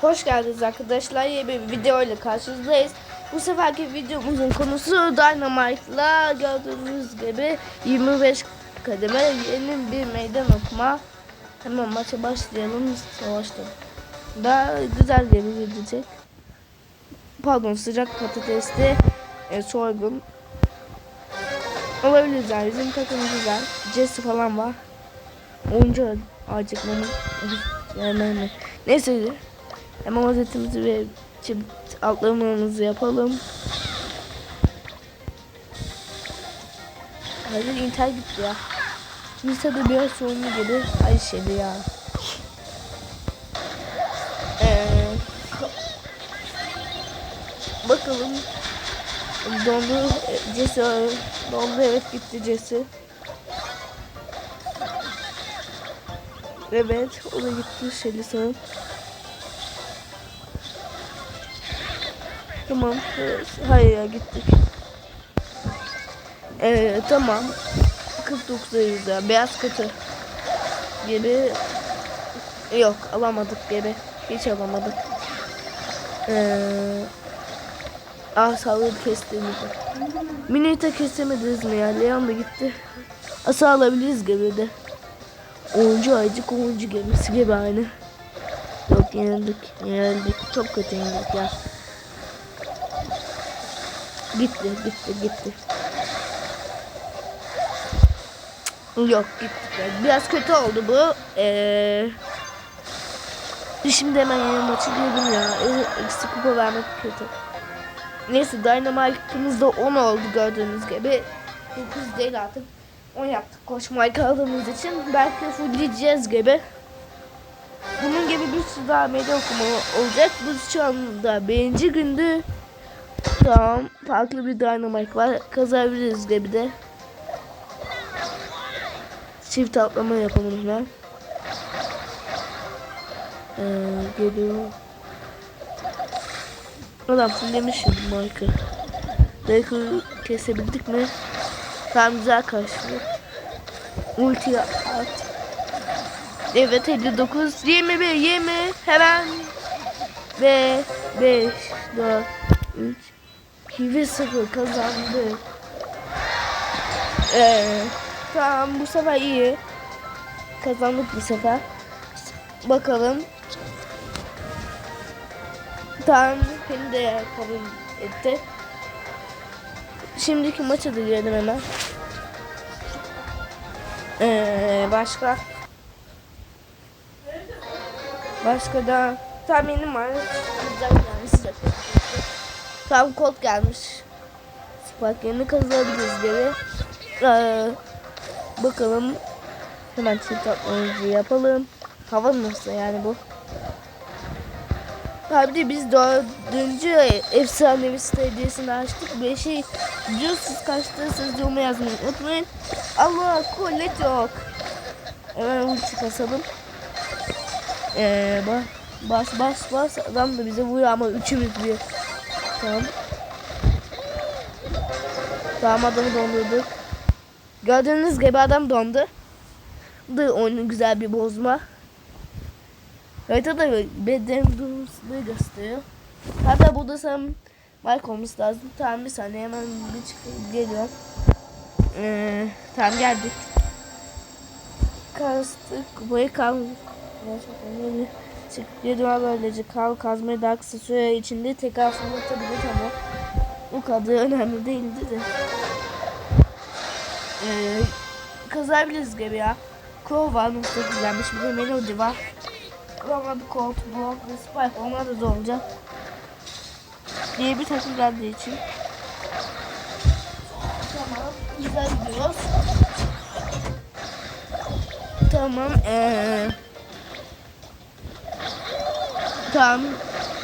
Hoş geldiniz arkadaşlar. Yeni bir video ile karşınızdayız. Bu seferki videomuzun konusu Dynamite'la gördüğünüz gibi 25 kademe yeni bir meydan okuma. Hemen maça başlayalım. Savaşta. Daha güzel geri gidecek. Pardon sıcak patatesli e, soygun. Olabilir yani bizim takım güzel. Jesse falan var. Oyuncu acıkmamı yani neyse hemen özetimizi ve çift atlamamızı yapalım. Hayır internet gitti ya. Lisede biraz sorunlu gibi ay şeydi ya. Ee, bakalım dondu Jesse dondu evet gitti Jesse. Evet, o da gitti Şeli sanırım. Tamam, evet. hayır ya gittik. Ee, tamam. 49'dayız ya, beyaz kötü. Gibi yok, alamadık gibi. Hiç alamadık. Ee, ah sağlığı kestiğimizde. Minita kesemediniz mi ya? Leon da gitti. Asa alabiliriz gibi de. Oyuncu ayıcık oyuncu gemisi gibi aynı. Yok yenildik. Yenildik. Çok kötü yenildik ya. Gitti gitti gitti. Yok gitti. Biraz kötü oldu bu. Ee, şimdi hemen yeni maçı girdim ya. Ee, Eksi kupa vermek kötü. Neyse Dynamite'ımızda 10 oldu gördüğünüz gibi. 9 değil artık. 10 yaptık koşmayı kaldığımız için. Belki fullleyeceğiz gibi. Bunun gibi bir sürü daha medya okuma olacak. Biz şu anda birinci gündü. Tamam. Farklı bir dynamite var. Kazabiliriz gibi de. Çift atlama yapalım hemen. Ee, geliyor. Adam fullemiş şimdi Mike'ı. Baker'ı kesebildik mi? Tam güzel karşılıyor. Ulti at. Evet 59 21 20 hemen ve 5 4 3 2 ve 0 kazandı. Ee, tamam bu sefer iyi. Kazandık bu sefer. Bakalım. Tamam beni de kabul etti. Şimdiki maça da girelim hemen. Ee, başka başka da tahminim var. Güzel yani sıcak. Tam kod gelmiş. Spark yerini kazanabiliriz gibi. Ee, bakalım. Hemen çift atmamızı yapalım. Hava nasıl yani bu? Abi biz dördüncü efsanevi hediyesini açtık. Şey biliyorsunuz kaçta siz yorumu yazmayı unutmayın. Allah kolet yok. Hemen ulti kasalım. Ee, bas bas bas. Adam da bize vuruyor ama üçümüz bir. Tamam. Tamam adamı dondurduk. Gördüğünüz gibi adam dondu. Bu oyunun güzel bir bozma. Haritada beden durumunu gösteriyor. Hatta burada sen Mike olması lazım. Tamam bir saniye hemen bir çıkıp geliyorum. Ee, tamam geldik. Kastık. Kupayı kal. Çıkıyor böylece kal kazmayı daha kısa süre içinde tekrar fırlatabilir ama o kadar önemli değildi de. Ee, kazabiliriz gibi ya. Crow var nasıl güzelmiş bir de Melody var. Ama bir Colt, Block ve Spike onlar da zor olacak. Diye bir takım geldiği için. Tamam. Güzel gidiyoruz. Tamam. Ee, tamam.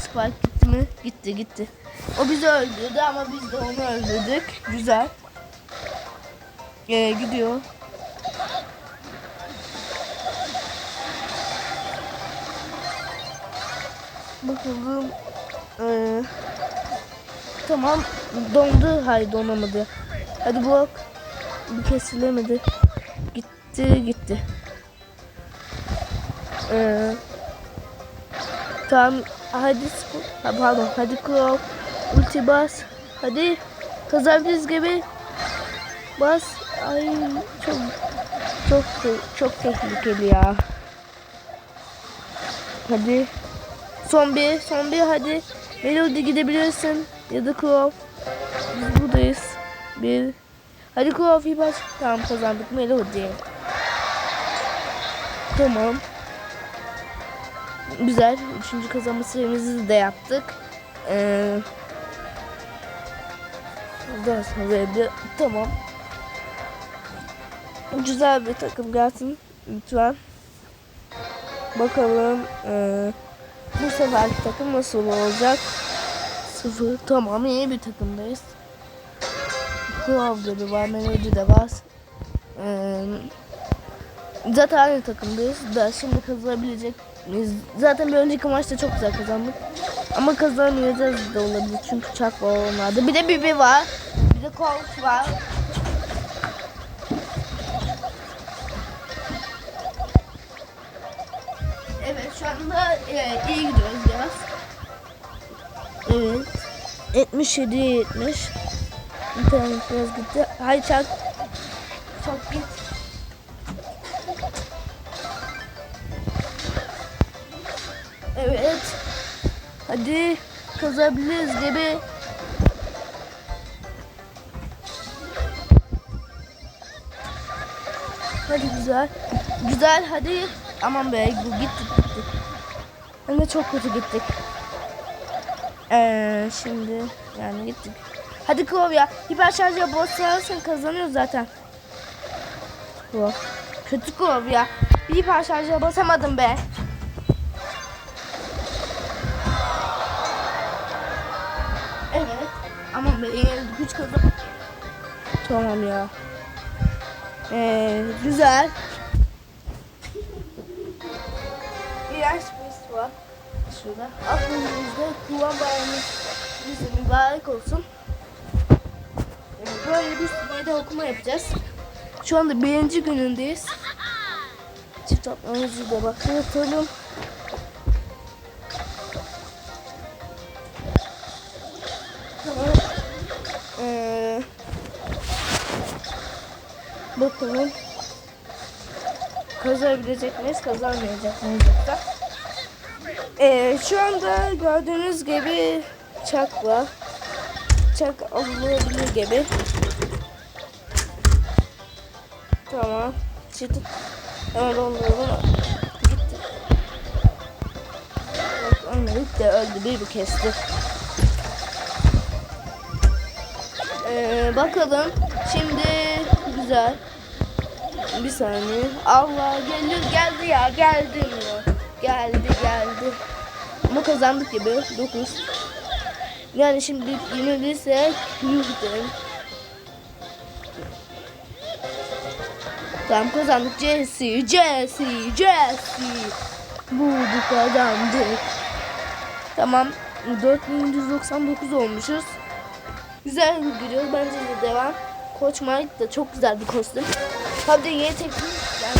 Spike gitti mi? Gitti gitti. O bizi öldürdü ama biz de onu öldürdük. Güzel. Ee, gidiyor. Bakalım. Ee, tamam. Dondu. Hayır donamadı. Hadi blok. Bir kesilemedi. Gitti gitti. Ee, Tamam. Hadi ha, pardon. Hadi Crow. Ulti bas. Hadi. Kazanabiliriz gibi. Bas. Ay çok çok çok tehlikeli ya. Hadi. Son bir, son bir hadi. Melody gidebilirsin. Ya da Crow. Biz buradayız. Bir. Hadi Crow iyi baş. Tamam kazandık Melody. Tamam. Güzel. Üçüncü kazanma süremizi de yaptık. Ee, daha sonra bir tamam. Güzel bir takım gelsin lütfen. Bakalım ee, bu seferki takım nasıl olacak? Sıfır. Tamam iyi bir takımdayız. Klav gibi var, Melody de var. Ee, zaten aynı takımdayız da şimdi kazanabilecek miyiz? Zaten bir önceki maçta çok güzel kazandık. Ama kazanamayacağız da olabilir çünkü çak var onlarda. Bir de Bibi var. Bir de Colt var. Evet şu anda e, iyi gidiyoruz biraz. Evet. 77 70. İnternet biraz gitti. Hay çak. Çak git. Hadi kazabiliriz gibi. Hadi güzel. Güzel hadi. Aman be gittik gittik. Hem de çok kötü gittik. Ee, şimdi yani gittik. Hadi Klov ya. Hiper şarja basarsan kazanıyoruz zaten. Klov. Kötü Klov ya. Bir hiper şarja basamadım be. Be yenildik. Güç kazan. Tamam ya. Ee, güzel. İğrenç birisi var. Şurada. Aklımızda Kurban Bayramımız bize mübarek olsun. Ee, Böyle bir sürede okuma yapacağız. Şu anda birinci günündeyiz. Çift atmamızı da bakalım. Bakalım. Kazanabilecek miyiz, kazanmayacak mıyız yoksa? Ee, şu anda gördüğünüz gibi çak var. Çak alınabilir gibi. Tamam. Çıtı. Hemen donduralım. Gitti. Bak ölmedik de öldü. Bir bu kesti. Ee, bakalım. Şimdi güzel. Bir saniye. Allah gelir geldi ya geldi mi? Geldi geldi. Ama kazandık gibi. 9. Yani şimdi yenilirsek yuh derim. Tamam kazandık. Jesse, Jesse, Jesse. Bulduk kazandık. Tamam. 4199 olmuşuz. Güzel gidiyor. Bence de devam. Koç Mike da çok güzel bir kostüm. Tabii de yeni teklif. Yani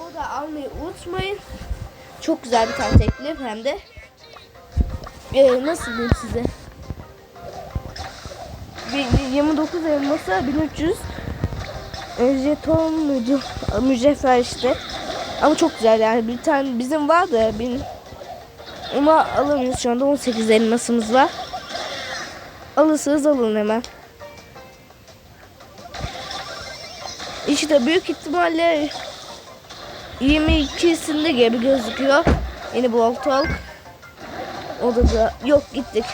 o da almayı unutmayın. Çok güzel bir tane teklif hem de. Ee, nasıl diyeyim size? Bir- 29 elmasa 1300 e, jeton muydu? Mücevher işte. Ama çok güzel yani bir tane bizim var da bin onu alamıyoruz şu anda 18 elmasımız var. Alırsanız alın hemen. İşte büyük ihtimalle 22'sinde gibi gözüküyor. Yeni Block Talk. O da, da yok gittik.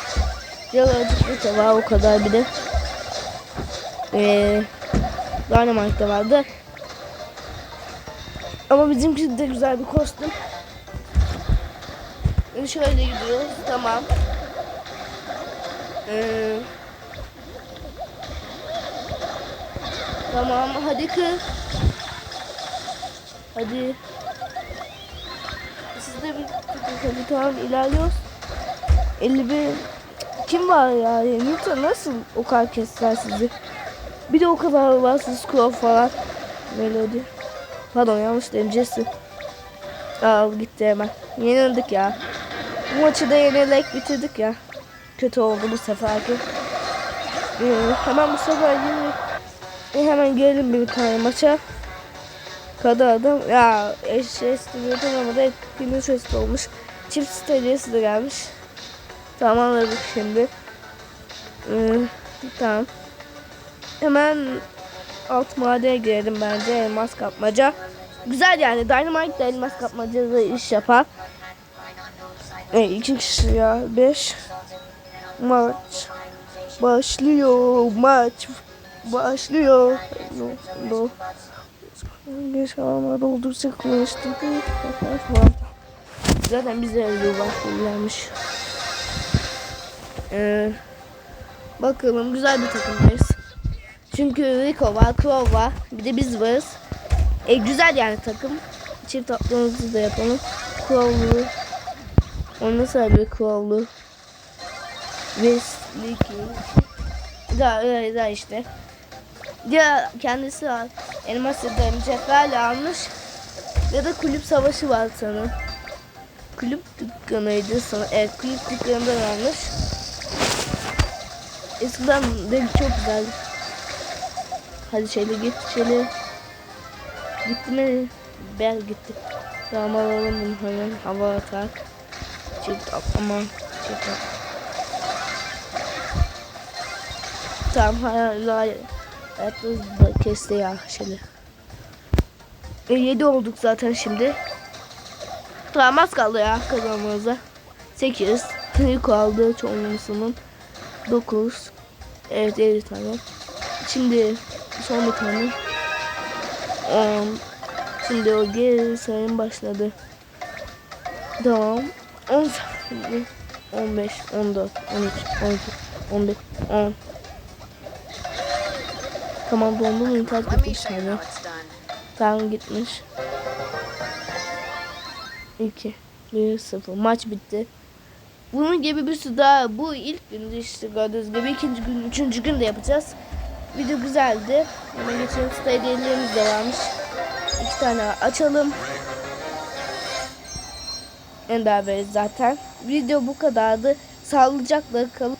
Yalayacık da var o kadar bir de. Ee, Dynamite vardı. Ama bizimki de güzel bir kostüm. Şöyle gidiyoruz. Tamam. Ee, tamam hadi kız. Hadi. Siz de bir hadi tamam ilerliyoruz. 51 kim var ya? Newton nasıl o kadar kestiler sizi? Bir de o kadar var siz Crow falan. Melody. Pardon yanlış dedim Jesse. Aa gitti hemen. Yenildik ya. Bu maçı da yenerek bitirdik ya. Kötü oldu bu seferki. Ee, hemen bu sefer yine e, hemen gelelim bir tane maça. Kadı adam ya eşleşti ama da etkinliği sesli olmuş. Çift stadiyesi de gelmiş. Tamam anladık şimdi. Ee, tamam. Hemen alt madeye girelim bence elmas kapmaca. Güzel yani Dynamite elmas kapmacada iş yapar. E, iki kişi ya. Beş. Maç. Başlıyor. Maç. Başlıyor. No. Geç ama doldursa konuştuk. Zaten bize öyle bahsediyorlarmış. Ee, bakalım güzel bir takımdayız. Çünkü Rico var, Crow var. Bir de biz varız. E, güzel yani takım. Çift atlığımızı da yapalım. Crow'lu. Ondan sonra bir Crow'lu. Wesley King. Da, da işte. Ya kendisi var. Elmas ya da mücevherle almış. Ya da kulüp savaşı var sanırım. Kulüp dükkanıydı sana. Evet kulüp dükkanından almış. Eskiden de çok güzeldi. Hadi şöyle git şöyle. Gitti mi? Ben gitti. Tamam alalım bunu hemen. Hava atak. Çift atlama. Çift atlama. Tamam hala hayatta da kesti ya şöyle. E, 7 olduk zaten şimdi. Tamam az kaldı ya kazanmamıza. 8. Yük aldı çoğunluğunun. 9. Evet 7 tane. Şimdi son bir tane. 10. Şimdi o geri sayım başladı. Tamam. 10 saniye. 15, 14, 13, 12, 11, 10. Tamam dondu mu internet it's done. Tamam gitmiş. 2 1 0 maç bitti. Bunun gibi bir sürü daha bu ilk gündü işte gördüğünüz gibi ikinci gün üçüncü gün de yapacağız. Video güzeldi. Hemen geçelim site hediyelerimiz de varmış. İki tane açalım. Ender Bey zaten. Video bu kadardı. Sağlıcakla kalın.